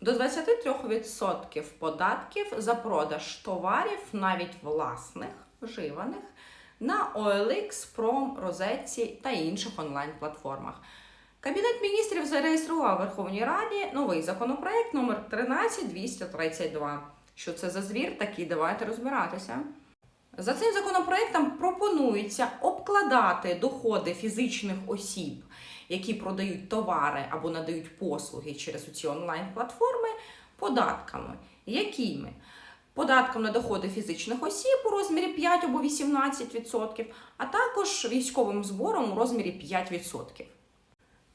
до 23% податків за продаж товарів, навіть власних, вживаних, на OLX, Prom, Розетці та інших онлайн-платформах. Кабінет міністрів зареєстрував Верховній Раді новий законопроект номер 13232. Що це за звір такий? Давайте розбиратися. За цим законопроектом пропонується обкладати доходи фізичних осіб, які продають товари або надають послуги через ці онлайн-платформи, податками. Якими? Податком на доходи фізичних осіб у розмірі 5 або 18%, а також військовим збором у розмірі 5%.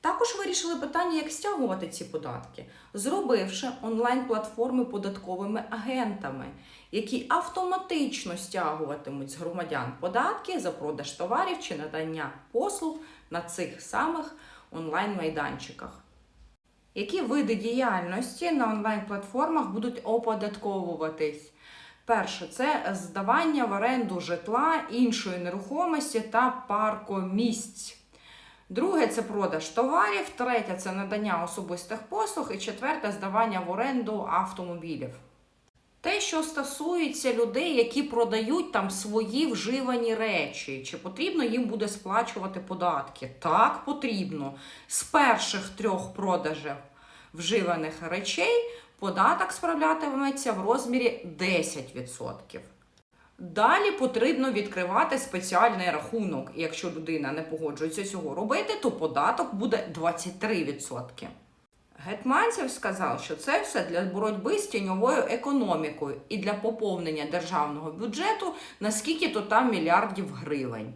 Також вирішили питання, як стягувати ці податки, зробивши онлайн-платформи податковими агентами, які автоматично стягуватимуть з громадян податки за продаж товарів чи надання послуг на цих самих онлайн-майданчиках. Які види діяльності на онлайн-платформах будуть оподатковуватись? Перше це здавання в оренду житла, іншої нерухомості та паркомісць. Друге це продаж товарів, третє це надання особистих послуг, і четверте здавання в оренду автомобілів. Те, що стосується людей, які продають там свої вживані речі, чи потрібно їм буде сплачувати податки? Так, потрібно. З перших трьох продажів вживаних речей податок справлятиметься в розмірі 10%. Далі потрібно відкривати спеціальний рахунок. Якщо людина не погоджується цього робити, то податок буде 23%. Гетманцев сказав, що це все для боротьби з тіньовою економікою і для поповнення державного бюджету на скільки то там мільярдів гривень.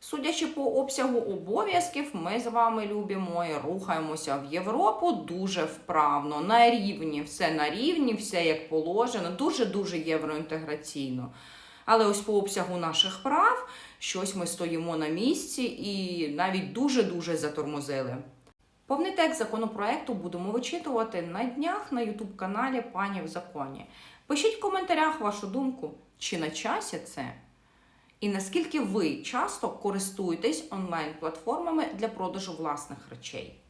Судячи по обсягу обов'язків, ми з вами любимо і рухаємося в Європу дуже вправно, на рівні, все на рівні, все як положено, дуже-дуже євроінтеграційно. Але ось по обсягу наших прав щось ми стоїмо на місці і навіть дуже-дуже затормозили. Повний текст законопроекту будемо вичитувати на днях на youtube каналі Пані в законі. Пишіть в коментарях вашу думку, чи на часі це, і наскільки ви часто користуєтесь онлайн-платформами для продажу власних речей.